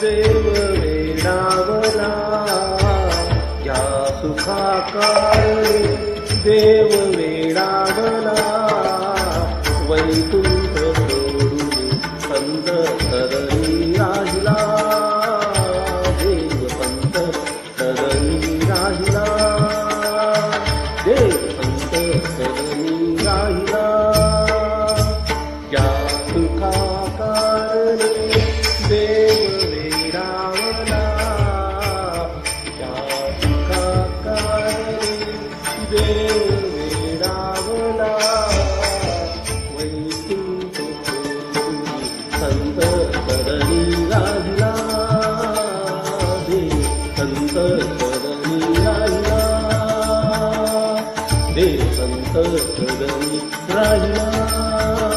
देव वेडावला या सुखाकारणे देव वेडावला वैकुंठ सोडून संत तरणी राहिला देव संत तरणी राहिला देव संत तरणी राहिला या सुखाकारणे संत देव राहिला. राहिला.